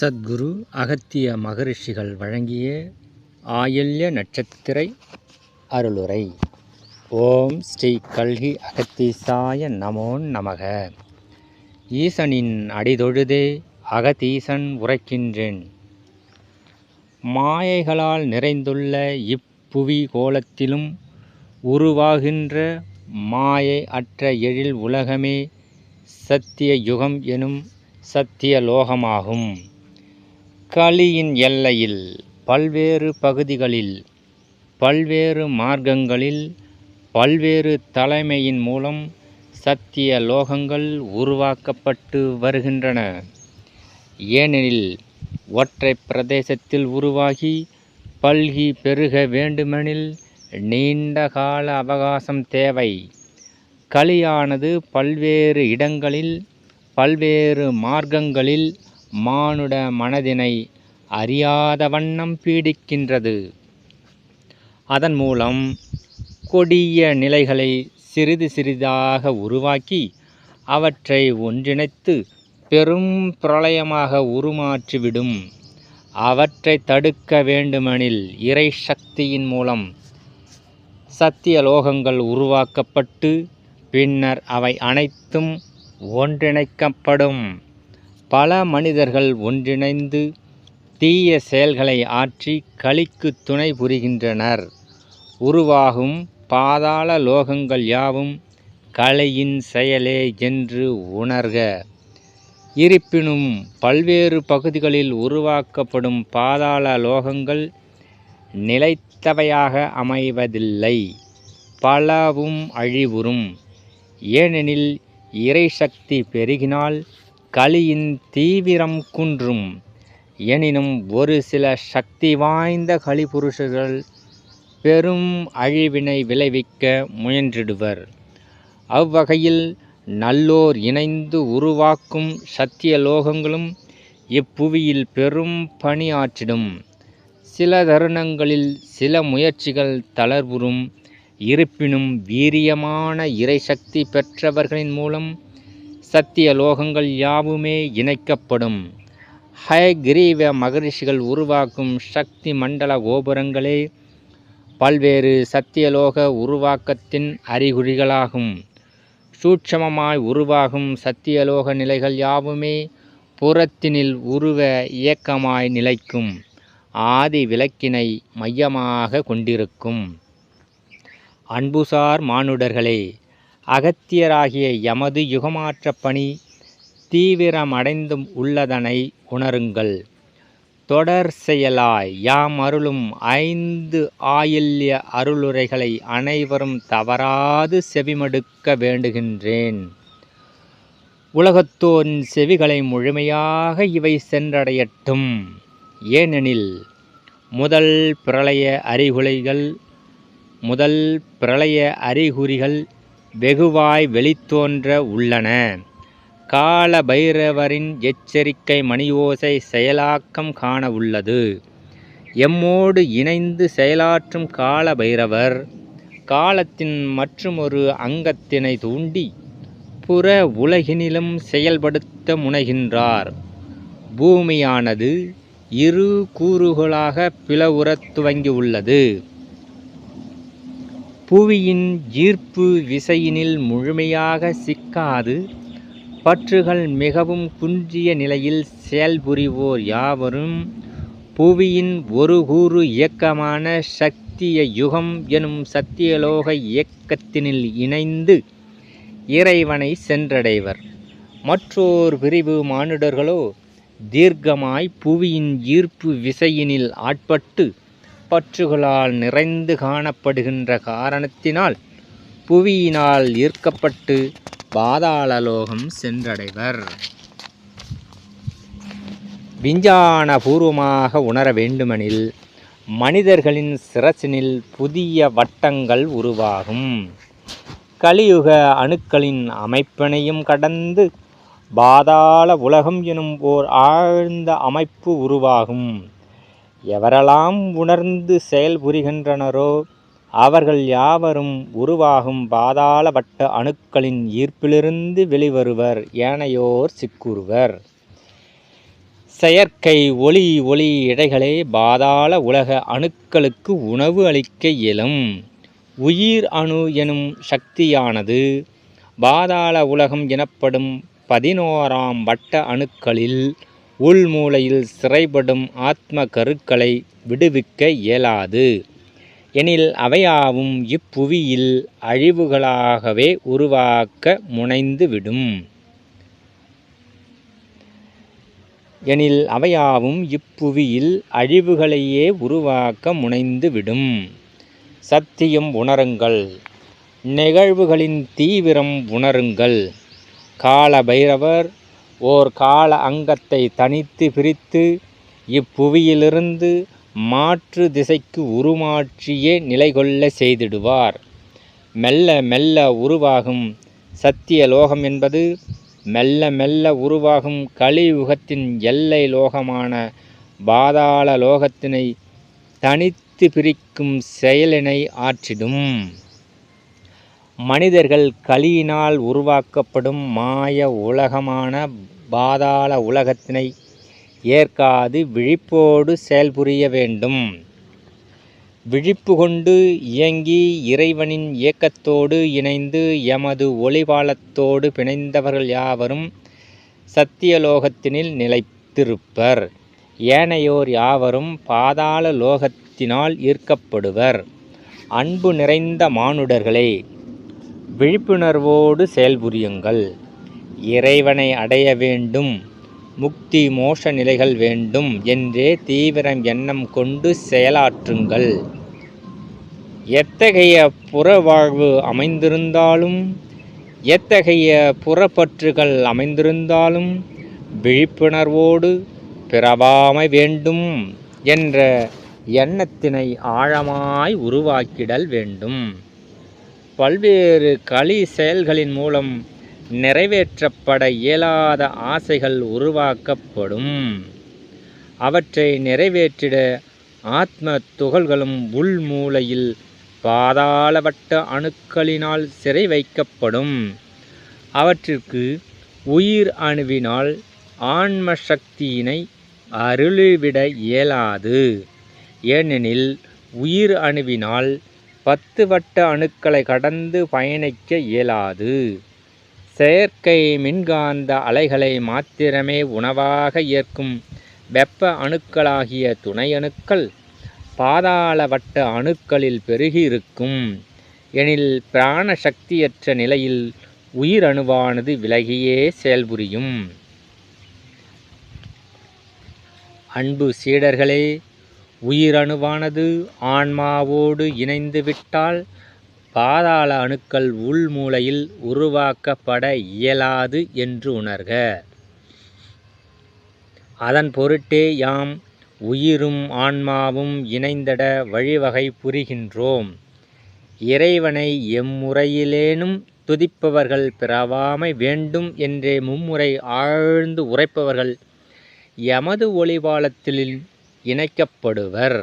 சத்குரு அகத்திய மகரிஷிகள் வழங்கிய ஆயல்ய நட்சத்திரை அருளுரை. ஓம் ஸ்ரீ கல்கி அகத்தீசாய நமோ நமக. ஈசனின் அடிதொழுதே அகதீசன் உரைக்கின்றேன். மாயைகளால் நிறைந்துள்ள இப்புவி கோலத்திலும் உருவாகின்ற மாயை அற்ற எழில் உலகமே சத்திய யுகம் எனும் சத்திய லோகமாகும். களியின் எல்லையில் பல்வேறு பகுதிகளில் பல்வேறு மார்க்கங்களில் பல்வேறு தலைமையின் மூலம் சத்திய லோகங்கள் உருவாக்கப்பட்டு வருகின்றன. ஏனெனில் ஒற்றை பிரதேசத்தில் உருவாகி பல்கி பெருக வேண்டுமெனில் நீண்ட கால அவகாசம் தேவை. கலியானது பல்வேறு இடங்களில் பல்வேறு மார்க்கங்களில் மானுட மனதினை அறியாத வண்ணம் பீடிக்கின்றது. அதன் மூலம் கொடிய நிலைகளை சிறிது சிறிதாக உருவாக்கி அவற்றை ஒன்றிணைத்து பெரும் பிரளயமாக உருமாற்றிவிடும். அவற்றை தடுக்க வேண்டுமெனில் இறை சக்தியின் மூலம் சத்தியலோகங்கள் உருவாக்கப்பட்டு பின்னர் அவை அனைத்தும் ஒன்றிணைக்கப்படும். பல மனிதர்கள் ஒன்றிணைந்து தீய செயல்களை ஆற்றி களிக்கு துணை புரிகின்றனர். உருவாகும் பாதாள லோகங்கள் யாவும் கலையின் செயலே என்று உணர்க. இருப்பினும் பல்வேறு பகுதிகளில் உருவாக்கப்படும் பாதாள லோகங்கள் நிலைத்தவையாக அமைவதில்லை. பலவும் அழிவுறும். ஏனெனில் இறைசக்தி பெருகினால் கலியின் தீவிரம் குன்றும். எனினும் ஒரு சில சக்தி வாய்ந்த கலிபுருஷர்கள் பெரும் அழிவினை விளைவிக்க முயன்றிடுவர். அவ்வகையில் நல்லோர் இணைந்து உருவாக்கும் சத்தியலோகங்களும் இப்புவியில் பெரும் பணியாற்றிடும். சில தருணங்களில் சில முயற்சிகள் தளர்வுறும். இருப்பினும் வீரியமான இறைசக்தி பெற்றவர்களின் மூலம் சத்திய லோகங்கள் யாவுமே இணைக்கப்படும். ஹயகிரீவ மகரிஷிகள் உருவாக்கும் சக்தி மண்டல கோபுரங்களே பல்வேறு சத்தியலோக உருவாக்கத்தின் அறிகுறிகளாகும். சூட்சமமாய் உருவாகும் சத்தியலோக நிலைகள் யாவுமே புறத்தினில் உருவ இயக்கமாய் நிலைக்கும். ஆதி விளக்கினை மையமாக கொண்டிருக்கும். அன்புசார் மானுடர்களே அகத்தியராகிய எமது யுகமாற்ற பணி தீவிரமடைந்தும் உள்ளதனை உணருங்கள். தொடர் செயலாய் யாம் அருளும் ஐந்து ஆயில்ய அருளுரைகளை அனைவரும் தவறாது செவிமடுக்க வேண்டுகின்றேன். உலகத்தோரின் செவிகளை முழுமையாக இவை சென்றடையட்டும். ஏனெனில் முதல் பிரளய அறிகுறிகள் முதல் பிரளய அறிகுறிகள் வெகுவாய் வெளித்தோன்ற உள்ளன. கால பைரவரின் எச்சரிக்கை மணியோசை செயலாக்கம் காண உள்ளது. எம்மோடு இணைந்து செயலாற்றும் கால பைரவர் காலத்தின் மற்றுமொரு அங்கத்தினை தூண்டி புற உலகினிலும் செயல்படுத்த முனைகின்றார். பூமியானது இரு கூறுகளாக பிளவுறத் துவங்கியுள்ளது. புவியின் ஈர்ப்பு விசையினில் முழுமையாக சிக்காது. பற்றுகள் மிகவும் குன்றிய நிலையில் செயல்புரிவோர் யாவரும். புவியின் ஒரு கூறு இயக்கமான சக்திய யுகம் எனும் சத்தியலோக இயக்கத்தினில் இணைந்து இறைவனை சென்றடைவர். மற்றோர் பிரிவு மானுடர்களோ தீர்க்கமாய் புவியின் ஈர்ப்பு விசையினில் ஆட்பட்டு பற்றுகளால் நிறைந்து காணப்படுகின்ற காரணத்தினால் புவியினால் ஈர்க்கப்பட்டு பாதாளலோகம் சென்றடைவர். விஞ்ஞானபூர்வமாக உணர வேண்டுமெனில் மனிதர்களின் சிரசினில் புதிய வட்டங்கள் உருவாகும். கலியுக அணுக்களின் அமைப்பினையும் கடந்து பாதாள உலகம் எனும் ஓர் ஆழ்ந்த அமைப்பு உருவாகும். எவரெல்லாம் உணர்ந்து செயல்புரிகின்றனரோ அவர்கள் யாவரும் உருவாகும் பாதாள வட்ட அணுக்களின் ஈர்ப்பிலிருந்து வெளிவருவர் ஏனையோர் சிக்குறுவர். செயற்கை ஒளி ஒளி இடைகளே பாதாள உலக அணுக்களுக்கு உணவு அளிக்க இயலும். உயிர் அணு எனும் சக்தியானது பாதாள உலகம் எனப்படும் பதினோராம் வட்ட அணுக்களில் உள்மூலையில் சிறைப்படும் ஆத்ம கருக்களை விடுவிக்க இயலாது. எனில் அவையாவும் இப்புவியில் அழிவுகளாகவே உருவாக்க முனைந்துவிடும். எனில் அவையாவும் இப்புவியில் அழிவுகளையே உருவாக்க முனைந்துவிடும். சத்தியம் உணருங்கள். நிகழ்வுகளின் தீவிரம் உணருங்கள். கால பைரவர் ஓர் கால அங்கத்தை தனித்து பிரித்து இப்புவியிலிருந்து மாற்று திசைக்கு உருமாற்றியே நிலை கொள்ள செய்திடுவார். மெல்ல மெல்ல உருவாகும் சத்திய லோகம் என்பது மெல்ல மெல்ல உருவாகும் கலியுகத்தின் எல்லை லோகமான பாதாள லோகத்தினை தனித்து பிரிக்கும் செயலினை ஆற்றிடும். மனிதர்கள் கலியினால் உருவாக்கப்படும் மாய உலகமான பாதாள உலகத்தினை ஏற்காது விழிப்போடு செயல்புரிய வேண்டும். விழிப்பு கொண்டு இயங்கி இறைவனின் இயக்கத்தோடு இணைந்து எமது ஒளிபாலத்தோடு பிணைந்தவர்கள் யாவரும் சத்தியலோகத்தினில் நிலைத்திருப்பர். ஏனையோர் யாவரும் பாதாள லோகத்தினால் ஈர்க்கப்படுவர். அன்பு நிறைந்த மானுடர்களே விழிப்புணர்வோடு செயல்புரியுங்கள். இறைவனை அடைய வேண்டும். முக்தி மோஷ நிலைகள் வேண்டும் என்றே தீவிரம் எண்ணம் கொண்டு செயலாற்றுங்கள். எத்தகைய புற வாழ்வு அமைந்திருந்தாலும் எத்தகைய புறப்பற்றுகள் அமைந்திருந்தாலும் விழிப்புணர்வோடு பிறவாமை வேண்டும் என்ற எண்ணத்தினை ஆழமாய் உருவாக்கிடல் வேண்டும். பல்வேறு களி செயல்களின் மூலம் நிறைவேற்றப்பட இயலாத ஆசைகள் உருவாக்கப்படும். அவற்றை நிறைவேற்றிட ஆத்ம துகள்களும் உள்மூலையில் பாதாளவட்ட அணுக்களினால் சிறை வைக்கப்படும். அவற்றிற்கு உயிர் அணுவினால் ஆன்ம சக்தியினை அருளிவிட இயலாது. ஏனெனில் உயிர் அணுவினால் பத்து வட்ட அணுக்களை கடந்து பயணிக்க இயலாது. செயற்கை மின்காந்த அலைகளை மாத்திரமே உணவாக ஏற்கும் வெப்ப அணுக்களாகிய துணை அணுக்கள் பாதாள வட்ட அணுக்களில் பெருகியிருக்கும் எனில் பிராண சக்தியற்ற நிலையில் உயிரணுவானது விலகியே செயல்புரியும். அன்பு சீடர்களே உயிரணுவானது ஆன்மாவோடு இணைந்து விட்டால் பாதாள அணுக்கள் உள்மூலையில் உருவாக்கப்பட இயலாது என்று உணர்க. அதன் பொருட்டே யாம் உயிரும் ஆன்மாவும் இணைந்திட வழிவகை புரிகின்றோம். இறைவனை எம்முறையிலேனும் துதிப்பவர்கள் பிறவாமை வேண்டும் என்றே மும்முறை ஆழ்ந்து உரைப்பவர்கள் எமது ஒளிபாலத்தில் இணைக்கப்படுவர்.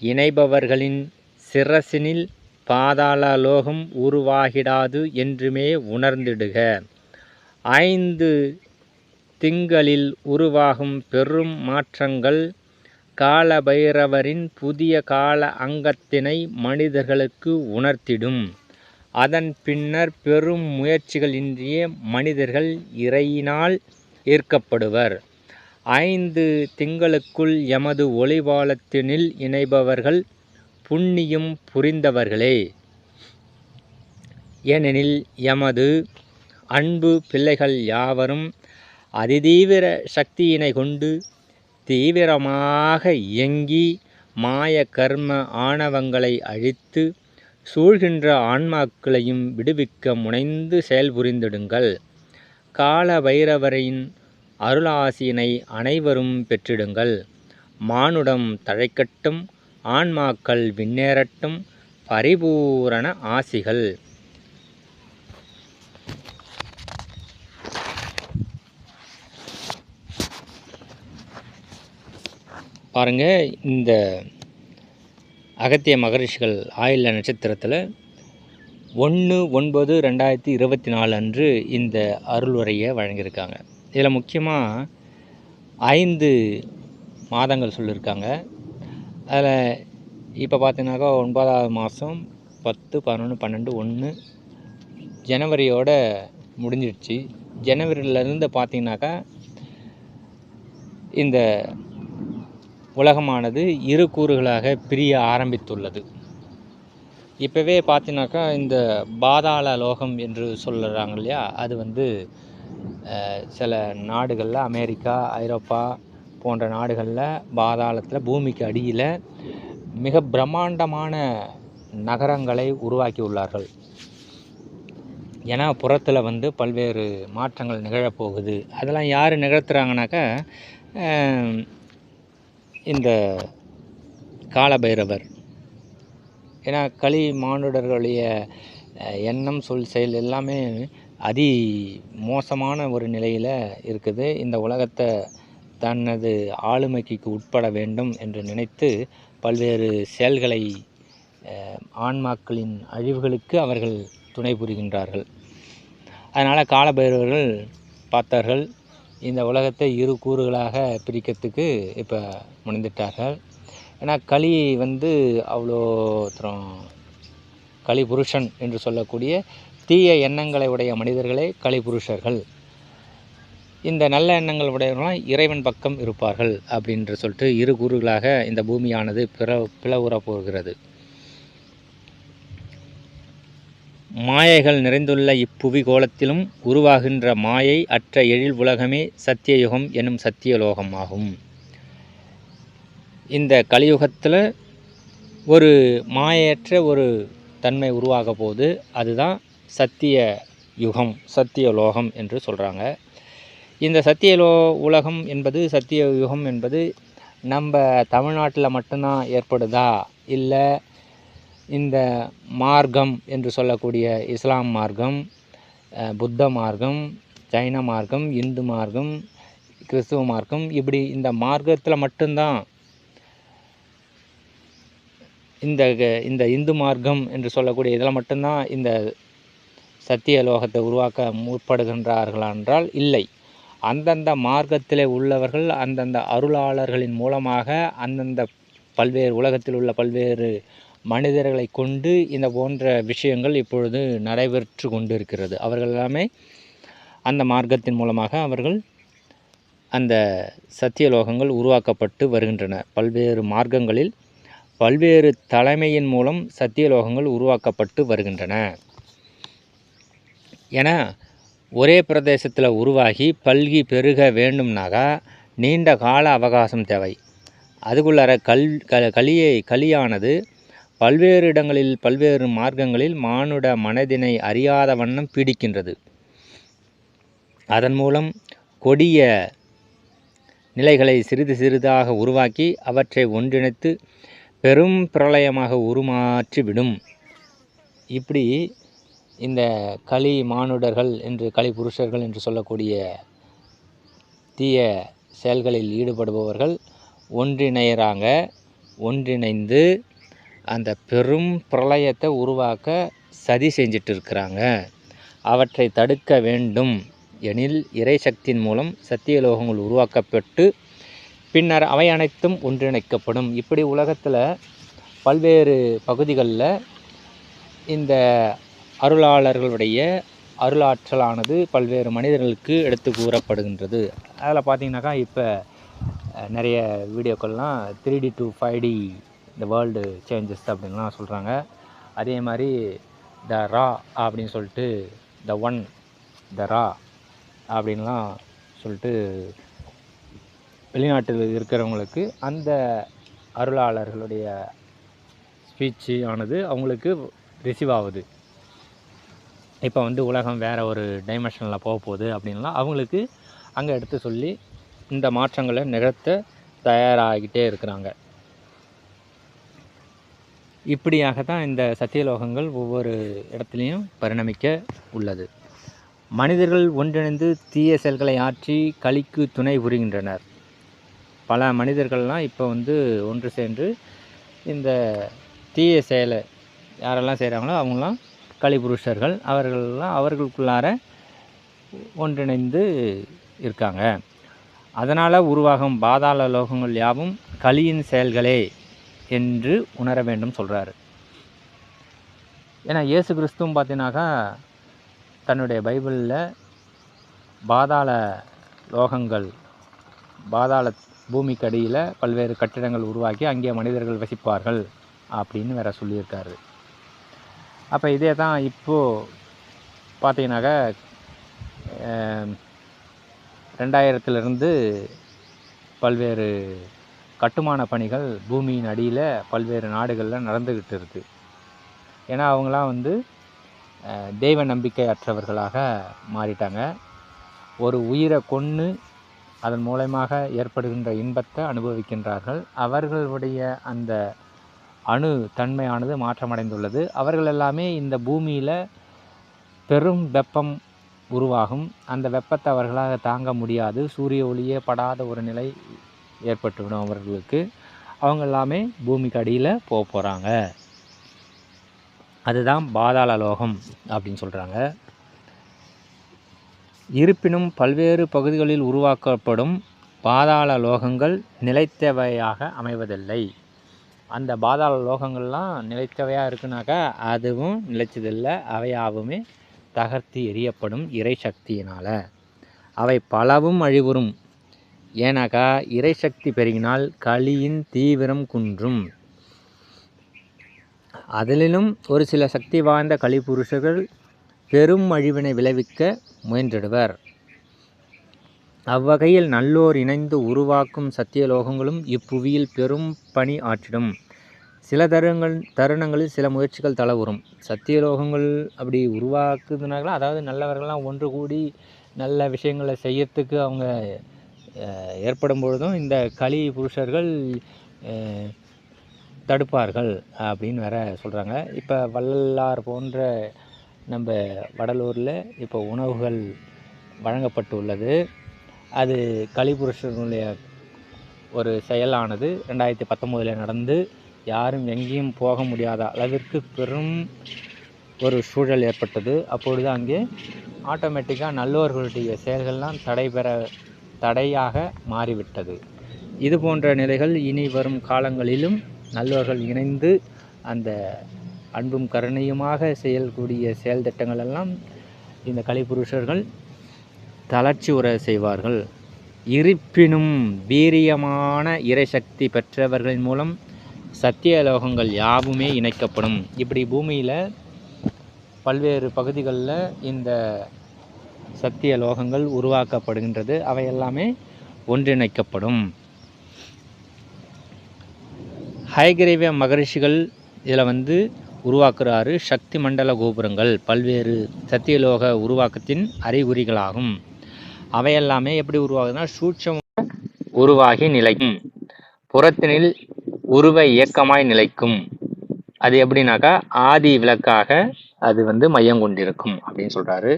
இணைபவர்களின் சிரசினில் பாதாளலோகம் உருவாகிடாது என்றுமே உணர்ந்திடுக. ஐந்து திங்களில் உருவாகும் பெரும் மாற்றங்கள் காலபைரவரின் புதிய கால அங்கத்தினை மனிதர்களுக்கு உணர்த்திடும். அதன் பின்னர் பெரும் முயற்சிகளின்றியே மனிதர்கள் இறையினால் ஈர்க்கப்படுவர் ஐந்து திங்களுக்குள் எமது ஒளிவாளத்தினில் இணைபவர்கள் புண்ணியம் புரிந்தவர்களே. ஏனெனில் எமது அன்பு பிள்ளைகள் யாவரும் அதிதீவிர சக்தியினை கொண்டு தீவிரமாக இயங்கி மாய கர்ம ஆணவங்களை அழித்து சூழ்கின்ற ஆன்மாக்களையும் விடுவிக்க முனைந்து செயல்புரிந்திடுங்கள். கால பைரவரின் அருளாசியினை அனைவரும் பெற்றிடுங்கள். மானுடம் தழைக்கட்டும் ஆன்மாக்கள் விண்ணேறட்டும் பரிபூரண ஆசிகள். பாருங்க இந்த அகத்திய மகரிஷிகள் ஆயுள்ள நட்சத்திரத்தில் ஒன்று ஒன்பது ரெண்டாயிரத்தி இருபத்தி நாலு அன்று இந்த அருளுரையை வழங்கியிருக்காங்க. இதில் முக்கியமாக ஐந்து மாதங்கள் சொல்லியிருக்காங்க. அதில் இப்போ பார்த்தீங்கன்னாக்கா ஒன்பதாவது மாதம் பத்து பதினொன்று பன்னெண்டு ஒன்று ஜனவரியோட முடிஞ்சிடுச்சு. ஜனவரியிலேருந்து பார்த்தீங்கன்னாக்கா இந்த உலகமானது இரு கூறுகளாக பிரிய ஆரம்பித்துள்ளது. இப்போவே பார்த்தீங்கன்னாக்கா இந்த பாதாள லோகம் என்று சொல்லுறாங்க இல்லையா? அது வந்து சில நாடுகளில் அமெரிக்கா ஐரோப்பா போன்ற நாடுகளில் பாதாளத்தில் பூமிக்கு அடியில் மிக பிரம்மாண்டமான நகரங்களை உருவாக்கி உள்ளார்கள். ஏன்னா புறத்தில் வந்து பல்வேறு மாற்றங்கள் நிகழப்போகுது அதெல்லாம் யார் நிகழ்த்துறாங்கனாக்கா இந்த காலபைரவர். ஏன்னா களி மானுடர்களுடைய எண்ணம் சொல் செயல் எல்லாமே அதி மோசமான ஒரு நிலையில் இருக்குது. இந்த உலகத்தை தனது ஆளுமைக்கு உட்பட வேண்டும் என்று நினைத்து பல்வேறு செயல்களை ஆன்மாக்களின் அழிவுகளுக்கு அவர்கள் துணை புரிகின்றார்கள். அதனால் காலபைரவர்கள் பார்த்தார்கள் இந்த உலகத்தை இரு கூறுகளாக பிரிக்கிறதுக்கு இப்போ முனைந்துட்டார்கள். ஏன்னா களி வந்து அவ்வளோ தரம் களி புருஷன் என்று சொல்லக்கூடிய தீய எண்ணங்களை உடைய மனிதர்களே கலிபுருஷர்கள். இந்த நல்ல எண்ணங்கள் உடையவர்களாம் இறைவன் பக்கம் இருப்பார்கள் அப்படின்ற சொல்லிட்டு இரு கூறுகளாக இந்த பூமியானது பிற பிளவுறப் போகிறது. மாயைகள் நிறைந்துள்ள இப்புவி கோலத்திலும் உருவாகின்ற மாயை அற்ற எழில் உலகமே சத்தியயுகம் எனும் சத்தியலோகம் ஆகும் இந்த கலியுகத்தில் ஒரு மாயையற்ற ஒரு தன்மை உருவாக போது அதுதான் சத்திய யுகம் சத்திய லோகம் என்று சொல்கிறாங்க இந்த சத்திய லோ உலகம் என்பது சத்திய யுகம் என்பது நம்ம தமிழ்நாட்டில் மட்டும்தான் ஏற்படுதா? இல்லை இந்த மார்க்கம் என்று சொல்லக்கூடிய இஸ்லாம் மார்க்கம் புத்த மார்க்கம் ஜைன மார்க்கம் இந்து மார்க்கம் கிறிஸ்துவ மார்க்கம் இப்படி இந்த மார்க்கத்தில் மட்டும்தான் இந்த இந்த இந்து மார்க்கம் என்று சொல்லக்கூடிய இதில் மட்டும்தான் இந்த சத்திய லோகத்தை உருவாக்க முற்படுகின்றார்களா என்றால் இல்லை. அந்தந்த மார்க்கத்திலே உள்ளவர்கள் அந்தந்த அருளாளர்களின் மூலமாக அந்தந்த பல்வேறு உலகத்தில் உள்ள பல்வேறு மனிதர்களை கொண்டு இந்த போன்ற விஷயங்கள் இப்பொழுது நடைபெற்று கொண்டிருக்கிறது. அவர்கள் எல்லாமே அந்த மார்க்கத்தின் மூலமாக அவர்கள் அந்த சத்தியலோகங்கள் உருவாக்கப்பட்டு வருகின்றன. பல்வேறு மார்க்கங்களில் பல்வேறு தலைமையின் மூலம் சத்தியலோகங்கள் உருவாக்கப்பட்டு வருகின்றன. ஏன்னா ஒரே பிரதேசத்தில் உருவாகி பல்கி பெருக வேண்டும்னாக்கா நீண்ட கால அவகாசம் தேவை. அதுக்குள்ளார கல் க களியை களியானது பல்வேறு இடங்களில் பல்வேறு மார்க்கங்களில் மானுட மனதினை அறியாத வண்ணம் பீடிக்கின்றது. அதன் மூலம் கொடிய நிலைகளை சிறிது சிறிதாக உருவாக்கி அவற்றை ஒன்றிணைத்து பெரும் பிரளயமாக உருமாற்றிவிடும். இப்படி இந்த களி மானுடர்கள் என்று களி புருஷர்கள் என்று சொல்லக்கூடிய தீய செயல்களில் ஈடுபடுபவர்கள் ஒன்றிணைகிறாங்க ஒன்றிணைந்து அந்த பெரும் பிரளயத்தை உருவாக்க சதி செஞ்சிட்டு இருக்கிறாங்க அவற்றை தடுக்க வேண்டும் எனில் இறைசக்தியின் மூலம் சத்தியலோகங்கள் உருவாக்கப்பட்டு பின்னர் அவை அனைத்தும் ஒன்றிணைக்கப்படும். இப்படி உலகத்தில் பல்வேறு பகுதிகளில் இந்த அருளாளர்களுடைய அருளாற்றலானது பல்வேறு மனிதர்களுக்கு எடுத்து கூறப்படுகின்றது. அதில் பார்த்தீங்கன்னாக்கா இப்போ நிறைய வீடியோக்கள்லாம் three D to five D இந்த வேர்ல்டு சேஞ்சஸ் அப்படின்லாம் சொல்கிறாங்க அதே மாதிரி த ரா அப்படின்னு சொல்லிட்டு த ஒன் த ரா அப்படின்லாம் சொல்லிட்டு வெளிநாட்டில் இருக்கிறவங்களுக்கு அந்த அருளாளர்களுடைய ஸ்பீச்சு ஆனது அவங்களுக்கு ரிசீவ் ஆகுது. இப்போ வந்து உலகம் வேறு ஒரு டைமென்ஷனில் போக போகுது அப்படின்லாம் அவங்களுக்கு அங்கே எடுத்து சொல்லி இந்த மாற்றங்களை நிகழ்த்த தயாராகிட்டே இருக்கிறாங்க. இப்படியாக தான் இந்த சத்தியலோகங்கள் ஒவ்வொரு இடத்துலையும் பரிணமிக்க உள்ளது. மனிதர்கள் ஒன்றிணைந்து தீய செயல்களை ஆற்றி கலிக்கு துணை புரிகின்றனர். பல மனிதர்கள்லாம் இப்போ வந்து ஒன்று சேர்ந்து இந்த தீய செயலை யாரெல்லாம் செய்கிறாங்களோ அவங்களாம் கலிபுருஷர்கள் அவர்கள்லாம் அவர்களுக்குள்ளார ஒன்றிணைந்து இருக்காங்க. அதனால் உருவாகும் பாதாள லோகங்கள் யாவும் கலியின் செயல்களே என்று உணர வேண்டும் சொல்கிறார் ஏன்னா இயேசு கிறிஸ்துவும் பார்த்தீங்கன்னாக்கா தன்னுடைய பைபிளில் பாதாள லோகங்கள் பாதாள பூமிக்கு அடியில் பல்வேறு கட்டிடங்கள் உருவாக்கி அங்கே மனிதர்கள் வசிப்பார்கள் அப்படின்னு வேற சொல்லியிருக்காரு. அப்போ இதே தான் இப்போது பார்த்தீங்கன்னாக்கா ரெண்டாயிரத்துலேருந்து பல்வேறு கட்டுமான பணிகள் பூமியின் அடியில் பல்வேறு நாடுகளில் நடந்துக்கிட்டு இருக்குது ஏன்னா அவங்களாம் வந்து தெய்வ நம்பிக்கை அற்றவர்களாக மாறிட்டாங்க. ஒரு உயிரை கொன்று அதன் மூலயமாக ஏற்படுகின்ற இன்பத்தை அனுபவிக்கின்றார்கள். அவர்களுடைய அந்த அணு தன்மையானது மாற்றமடைந்துள்ளது. அவர்கள் எல்லாமே இந்த பூமியில் பெரும் வெப்பம் உருவாகும். அந்த வெப்பத்தை அவர்களால் தாங்க முடியாது. சூரிய ஒளியே படாத ஒரு நிலை ஏற்பட்டுவிடும் அவர்களுக்கு. அவங்க எல்லாமே பூமிக்கு அடியில் போக போகிறாங்க அதுதான் பாதாள லோகம் அப்படின்னு சொல்கிறாங்க இருப்பினும் பல்வேறு பகுதிகளில் உருவாக்கப்படும் பாதாள லோகங்கள் நிலைத்தவையாக அமைவதில்லை. அந்த பாதாள லோகங்கள்லாம் நிலைத்தவையாக இருக்குனாக்கா அதுவும் நிலைச்சதில்லை அவையாவுமே தகர்த்து எரியப்படும் இறை சக்தியினால். அவை பலவும் அழிவுறும். ஏனாக்கா இறை சக்தி பெருகினால் களியின் தீவிரம் குன்றும். அதிலும் ஒரு சில சக்தி வாய்ந்த கலிபுருஷர்கள் பெரும் அழிவினை விளைவிக்க முயன்றிடுவர். அவ்வகையில் நல்லோர் இணைந்து உருவாக்கும் சத்தியலோகங்களும் இப்புவியில் பெரும் பணி ஆற்றிடும். சில தருணங்கள் தருணங்களில் சில முயற்சிகள் தளவுறும். சத்தியலோகங்கள் அப்படி உருவாக்குதுனாங்களா அதாவது நல்லவர்கள்லாம் ஒன்று கூடி நல்ல விஷயங்களை செய்யறதுக்கு அவங்க ஏற்படும் பொழுதும் இந்த களி புருஷர்கள் தடுப்பார்கள் அப்படின்னு வேற சொல்கிறாங்க இப்போ வள்ளலார் போன்ற நம்ம வடலூரில் இப்போ உணவுகள் வழங்கப்பட்டு உள்ளது அது கலிபுருஷனுடைய ஒரு செயலானது. ரெண்டாயிரத்தி பத்தொம்போதில் நடந்து யாரும் எங்கேயும் போக முடியாத அளவிற்கு பெரும் ஒரு சூழல் ஏற்பட்டது. அப்பொழுது அங்கே ஆட்டோமேட்டிக்காக நல்லோர்களுடைய செயல்கள்லாம் தடைபெற தடையாக மாறிவிட்டது. இது போன்ற நிலைகள் இனி வரும் காலங்களிலும் நல்லவர்கள் இணைந்து அந்த அன்பும் கருணையுமாக செயல்கூடிய செயல் திட்டங்கள் எல்லாம் இந்த கலிபுருஷர்கள் தளர்ச்சி உற செய்வார்கள். இருப்பினும் வீரியமான இறைசக்தி பெற்றவர்களின் மூலம் சத்தியலோகங்கள் யாவுமே இணைக்கப்படும். இப்படி பூமியில் பல்வேறு பகுதிகளில் இந்த சத்திய லோகங்கள் உருவாக்கப்படுகின்றது. அவை எல்லாமே ஒன்றிணைக்கப்படும். ஹைகிரீவ மகரிஷிகள் இதில் வந்து உருவாக்குறாரு சக்தி மண்டல கோபுரங்கள். பல்வேறு சத்தியலோக உருவாக்கத்தின் அறிகுறிகளாகும். அவையெல்லாமே எப்படி உருவாகுதுன்னா சூட்சம் உருவாகி நிலைக்கும். புறத்தினில் உருவ இயக்கமாய் நிலைக்கும். அது எப்படின்னாக்கா ஆதி விளக்காக அது வந்து மையம் கொண்டிருக்கும் அப்படின்னு சொல்றாரு.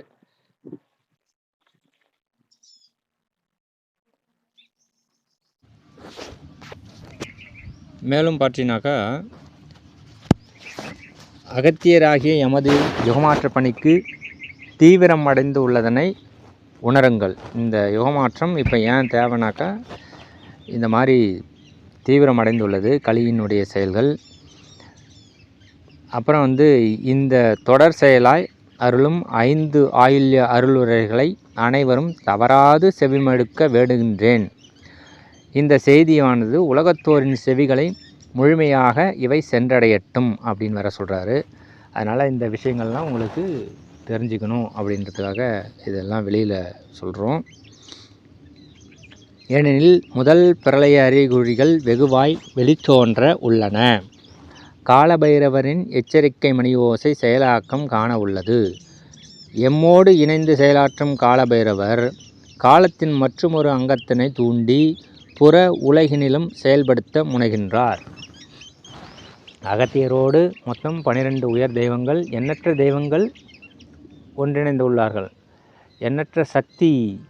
மேலும் பார்த்தீங்கன்னாக்கா அகத்தியராகிய எமது யுகமாற்ற பணிக்கு தீவிரம் அடைந்து உள்ளதனை உணருங்கள். இந்த யுகமாற்றம் இப்போ ஏன் தேவைனாக்கா இந்த மாதிரி தீவிரம் அடைந்துள்ளது கலியினுடைய செயல்கள். அப்புறம் வந்து இந்த தொடர் செயலாய் அருளும் ஐந்து ஆயுள்ய அருளுரைகளை அனைவரும் தவறாது செவிமடுக்க வேண்டுகின்றேன். இந்த செய்தியானது உலகத்தோரின் செவிகளை முழுமையாக இவை சென்றடையட்டும் அப்படின்னு வர சொல்கிறாரு அதனால் இந்த விஷயங்கள்லாம் உங்களுக்கு தெரிஞ்சுக்கணும் அப்படின்றதுக்காக இதெல்லாம் வெளியில் சொல்கிறோம் ஏனெனில் முதல் பிரளய அறிகுறிகள் வெகுவாய் வெளித்தோன்ற உள்ளன. காலபைரவரின் எச்சரிக்கை மணி ஓசை செயலாக்கம் காண உள்ளது. எம்மோடு இணைந்து செயலாற்றும் காலபைரவர் காலத்தின் மற்றுமொரு அங்கத்தினை தூண்டி புற உலகினிலும் செயல்படுத்த முனைகின்றார். அகத்தியரோடு மொத்தம் பனிரெண்டு உயர் தெய்வங்கள் எண்ணற்ற தெய்வங்கள் ஒன்றிணைந்துள்ளார்கள். எண்ணற்ற சக்தி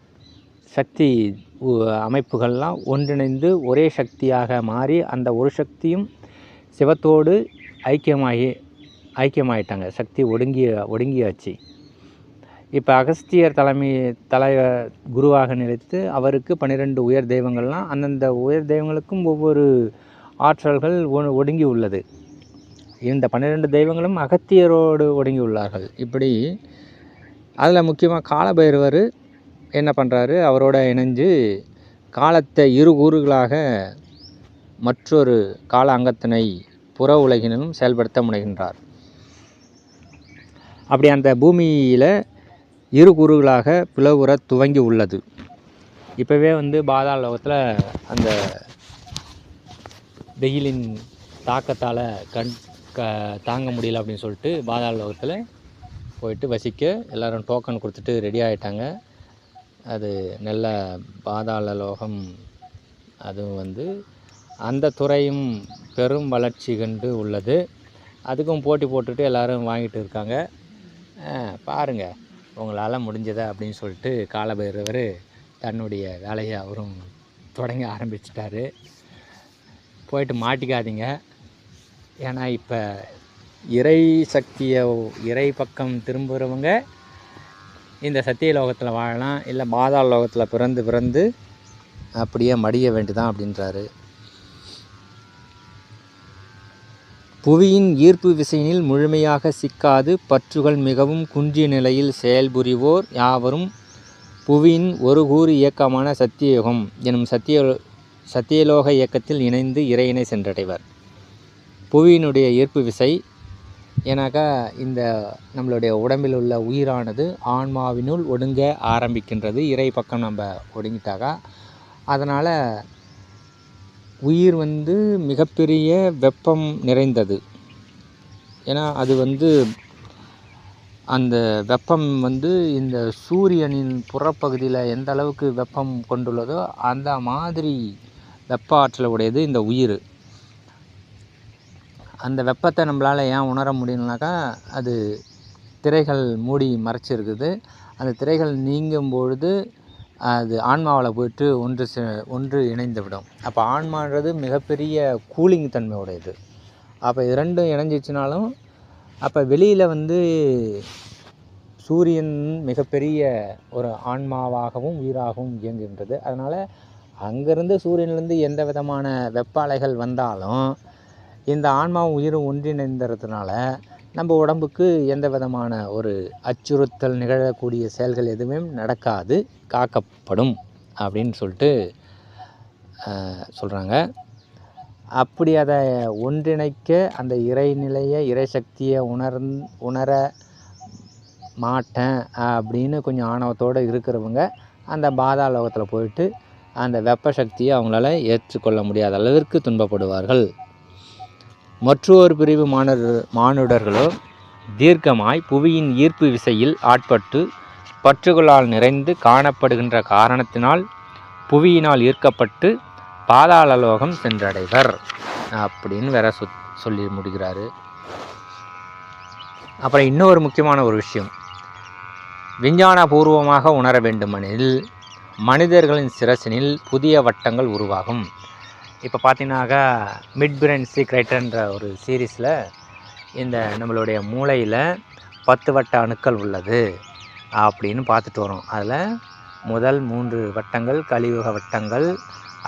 சக்தி அமைப்புகள்லாம் ஒன்றிணைந்து ஒரே சக்தியாக மாறி அந்த ஒரு சக்தியும் சிவத்தோடு ஐக்கியமாகி ஐக்கியமாயிட்டாங்க. சக்தி ஒடுங்கி ஒடுங்கியாச்சு. இப்போ அகஸ்தியர் தலைமை தலை குருவாக நிலைத்து அவருக்கு பன்னிரெண்டு உயர் தெய்வங்கள்லாம் அந்தந்த உயர் தெய்வங்களுக்கும் ஒவ்வொரு ஆற்றல்கள் ஒ- ஒடுங்கி உள்ளது. இந்த பன்னிரெண்டு தெய்வங்களும் அகத்தியரோடு ஒடுங்கி உள்ளார்கள். இப்படி அதில் முக்கியமாக காலபைரவர் என்ன பண்ணுறாரு அவரோட இணைஞ்சு காலத்தை இரு கூறுகளாக மற்றொரு கால அங்கத்தினை புற உலகினும் செயல்படுத்த முனைகின்றார். அப்படி அந்த பூமியில் இரு கூறுகளாக பிளவுற துவங்கி உள்ளது. இப்போவே வந்து பாதாள லோகத்தில் அந்த வெயிலின் தாக்கத்தால் கண் க தாங்க முடியல அப்படின்னு சொல்லிட்டு பாதாள லோகத்தில் போயிட்டு வசிக்க எல்லோரும் டோக்கன் கொடுத்துட்டு ரெடி ஆகிட்டாங்க அது நல்ல பாதாள லோகம். அதுவும் வந்து அந்த துறையும் பெரும் வளர்ச்சி கண்டு உள்ளது. அதுக்கும் போட்டி போட்டுட்டு எல்லாரும் வாங்கிட்டு இருக்காங்க. பாருங்கள் உங்களால் முடிஞ்சதா அப்படின்னு சொல்லிட்டு காலபைரவர் தன்னுடைய வேலையை அவரும் தொடங்க ஆரம்பிச்சிட்டாரு. போயிட்டு மாட்டிக்காதீங்க. ஏன்னா இப்போ இறை சக்தியை இறை பக்கம் திரும்புகிறவங்க இந்த சத்திய லோகத்தில் வாழலாம் இல்லை மாதா லோகத்தில் பிறந்து பிறந்து அப்படியே மடிய வேண்டிதான் அப்படின்றாரு. புவியின் ஈர்ப்பு விசையினில் முழுமையாக சிக்காது பற்றுகள் மிகவும் குன்றிய நிலையில் செயல்புரிவோர் யாவரும் புவியின் ஒரு கூறு இயக்கமான சத்தியயுகம் எனும் சத்திய சத்தியலோக இயக்கத்தில் இணைந்து இறையினை சென்றடைவர். புவியினுடைய ஈர்ப்பு விசை ஏன்னாக்கா இந்த நம்மளுடைய உடம்பில் உள்ள உயிரானது ஆன்மாவினுள் ஒடுங்க ஆரம்பிக்கின்றது. இறை பக்கம் நம்ம ஒடுங்கிட்டாக்கா. அதனால் உயிர் வந்து மிகப்பெரிய வெப்பம் நிறைந்தது. ஏன்னா அது வந்து அந்த வெப்பம் வந்து இந்த சூரியனின் புறப்பகுதியில் எந்த அளவுக்கு வெப்பம் கொண்டுள்ளதோ அந்த மாதிரி வெப்ப ஆற்றல் உடையது இந்த உயிர். அந்த வெப்பத்தை நம்மளால் ஏன் உணர முடியலனாக்கா அது திரைகள் மூடி மறைச்சிருக்குது. அந்த திரைகள் நீங்கும் பொழுது அது ஆன்மாவில் போயிட்டு ஒன்று சே ஒன்று இணைந்து விடும் அப்போ ஆன்மான்றது மிகப்பெரிய கூலிங் தன்மை உடையது அப்போ இது ரெண்டும் இணைஞ்சிச்சுனாலும் அப்போ வெளியில் வந்து சூரியன் மிகப்பெரிய ஒரு ஆன்மாவாகவும் உயிராகவும் இயங்குகின்றது. அதனால் அங்கேருந்து சூரியன்லேருந்து எந்த விதமான வெப்ப அலைகள் வந்தாலும் இந்த ஆன்மாவும் உயிரும் ஒன்றிணைந்ததுனால நம்ம உடம்புக்கு எந்த விதமான ஒரு அச்சுறுத்தல் நிகழக்கூடிய செயல்கள் எதுவுமே நடக்காது காக்கப்படும் அப்படின்னு சொல்லிட்டு சொல்கிறாங்க அப்படி அதை ஒன்றிணைக்க அந்த இறைநிலையை இறை சக்தியை உணர் உணர மாட்டேன் அப்படின்னு கொஞ்சம் ஆணவத்தோடு இருக்கிறவங்க அந்த பாதா லோகத்தில் போயிட்டு அந்த வெப்ப சக்தியை அவங்களால ஏற்றுக்கொள்ள முடியாத அளவிற்கு துன்பப்படுவார்கள். மற்றொரு பிரிவு மாணவர் மானுடர்களோ தீர்க்கமாய் புவியின் ஈர்ப்பு விசையில் ஆட்பட்டு பற்றுகளால் நிறைந்து காணப்படுகின்ற காரணத்தினால் புவியினால் ஈர்க்கப்பட்டு பாதாள லோகம் சென்றடைவர். அப்படின்னு வேற சொ சொல்லி முடிகிறாரு அப்புறம் இன்னொரு முக்கியமான ஒரு விஷயம். விஞ்ஞானபூர்வமாக உணர வேண்டுமெனில் மனிதர்களின் சிரசினில் புதிய வட்டங்கள் உருவாகும். இப்போ பார்த்தீங்கன்னாக்கா மிட் பிரெயின் சீக்ரெட்டுன்ற ஒரு சீரீஸில் இந்த நம்மளுடைய மூளையில் பத்து வட்ட அணுக்கள் உள்ளது அப்படின்னு பார்த்துட்டு வரோம். அதில் முதல் மூன்று வட்டங்கள் கலியுக வட்டங்கள்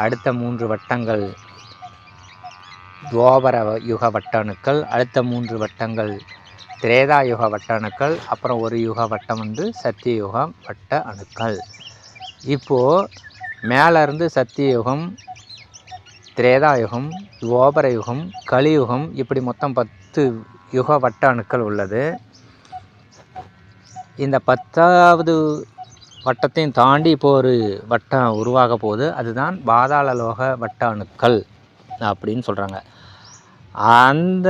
அடுத்த மூன்று வட்டங்கள் துவாபர யுக வட்ட அணுக்கள் அடுத்த மூன்று வட்டங்கள் திரேதா யுக வட்ட அணுக்கள் அப்புறம் ஒரு யுக வட்டம் வந்து சத்திய யுகம் வட்ட அணுக்கள். இப்போது மேலேருந்து சத்திய யுகம் திரேதாயுகம் துவாபர யுகம் கலியுகம் இப்படி மொத்தம் பத்து யுக வட்ட அணுக்கள் உள்ளது. இந்த பத்தாவது வட்டத்தையும் தாண்டி இப்போ ஒரு வட்டம் உருவாக போகுது. அதுதான் பாதாள லோக வட்ட அணுக்கள் அப்படின்னு சொல்கிறாங்க அந்த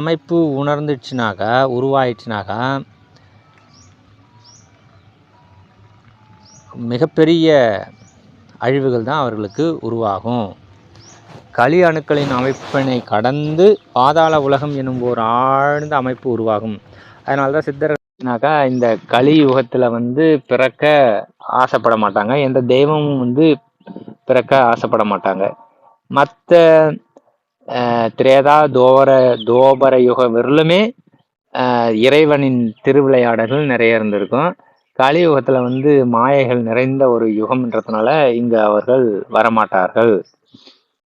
அமைப்பு உணர்ந்துச்சுனாக்கா உருவாயிடுச்சுனாக்கா மிகப்பெரிய அழிவுகள் தான் அவர்களுக்கு உருவாகும். களி அணுக்களின் அமைப்பினை கடந்து பாதாள உலகம் எனும் ஒரு ஆழ்ந்த அமைப்பு உருவாகும். அதனால தான் சித்தர்கள்னாக்கா இந்த களி யுகத்தில் வந்து பிறக்க ஆசைப்பட மாட்டாங்க. எந்த தெய்வமும் வந்து பிறக்க ஆசைப்பட மாட்டாங்க. மற்ற திரேதா தோவர தோபர யுகம் வரலுமே இறைவனின் திருவிளையாடல்கள் நிறைய இருந்திருக்கும். கலியுகத்தில் வந்து மாயைகள் நிறைந்த ஒரு யுகம்ன்றதுனால இங்கே அவர்கள் வரமாட்டார்கள்.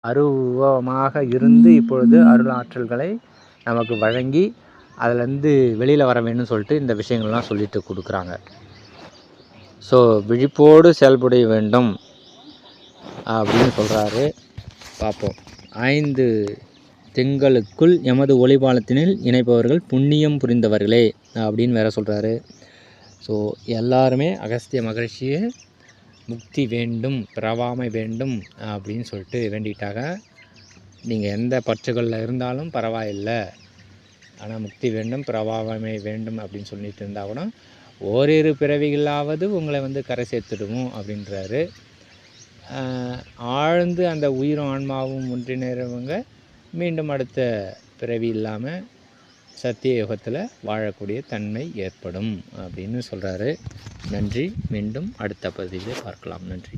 அருவமாக இருந்து இப்பொழுது அருள் ஆற்றல்களை நமக்கு வழங்கி அதுலேருந்து வெளியில் வர வேணும்னு சொல்லிட்டு இந்த விஷயங்கள்லாம் சொல்லிட்டு கொடுக்குறாங்க. ஸோ விழிப்போடு செயல்பட வேண்டும் அப்படின்னு சொல்கிறாரு பார்ப்போம். ஐந்து திங்களுக்குள் எமது ஒளிபாலத்தினில் இணைப்பவர்கள் புண்ணியம் புரிந்தவர்களே அப்படின்னு வேற சொல்கிறாரு ஸோ எல்லாருமே அகஸ்திய மகரிஷியை முக்தி வேண்டும் பிறவாமை வேண்டும் அப்படின்னு சொல்லிட்டு வேண்டிட்டாக நீங்கள் எந்த பற்றுகளில் இருந்தாலும் பரவாயில்லை. ஆனால் முக்தி வேண்டும் பிறவாமை வேண்டும் அப்படின்னு சொல்லிட்டு இருந்தால் கூட ஓரிரு பிறவிகளாவது உங்களை வந்து கரை சேர்த்துடுவோம் அப்படின்றாரு. ஆழ்ந்து அந்த உயிரும் ஆன்மாவும் ஒன்றிணைறவங்க மீண்டும் அடுத்த பிறவி இல்லாமல் சத்திய யுகத்தில் வாழக்கூடிய தன்மை ஏற்படும் அப்படின்னு சொல்கிறாரு நன்றி. மீண்டும் அடுத்த பதிவில் பார்க்கலாம். நன்றி.